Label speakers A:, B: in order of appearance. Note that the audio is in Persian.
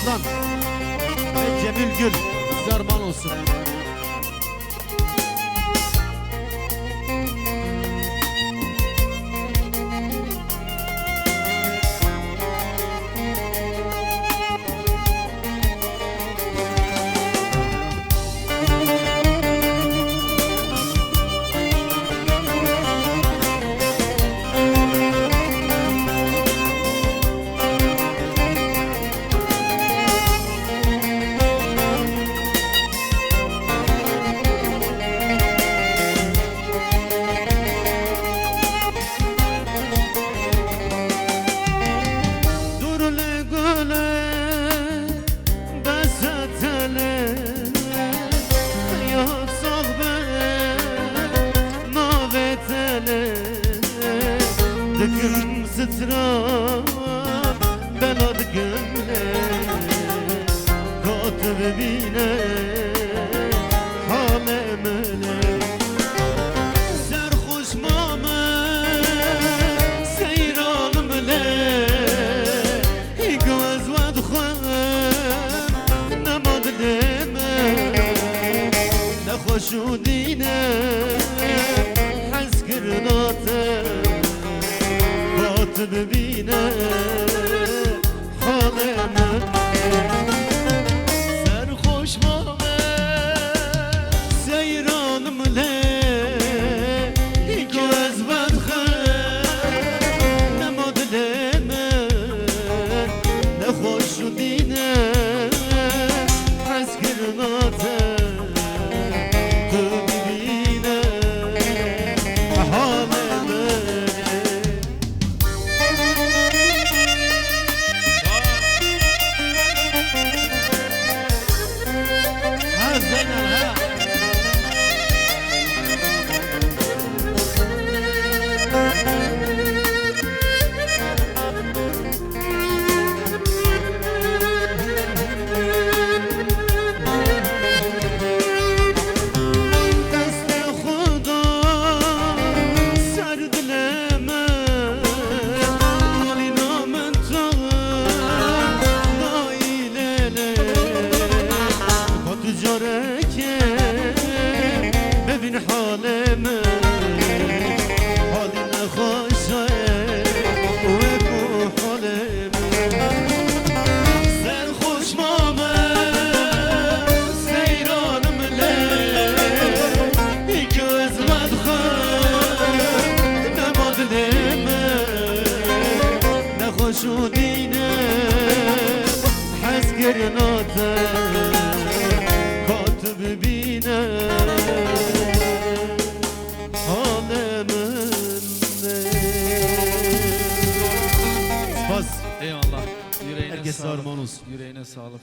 A: Arslan ve Cemil Gül Zarman olsun. Düküm sıtra belad gömle Katır bine halemele سرخوش مامه سیرانم له گوز ود خوام نماد لمه نخوشو دینه بات ببینه. حالمه سرخوش مامه. سیرانم له. göz بدخن نماد من. نه خوش و دینه جاره که ببین حال من. حالی نخواشه و بگو حال من. سر خوش مامه سیرانم له ای که از من خواهد. نماد لمه نخوش و دینه. حس گرناته kalbine Alemim Bas.
B: Eyvallah. Yüreğine
A: Herkes
B: sağlık. Yüreğine sağlık.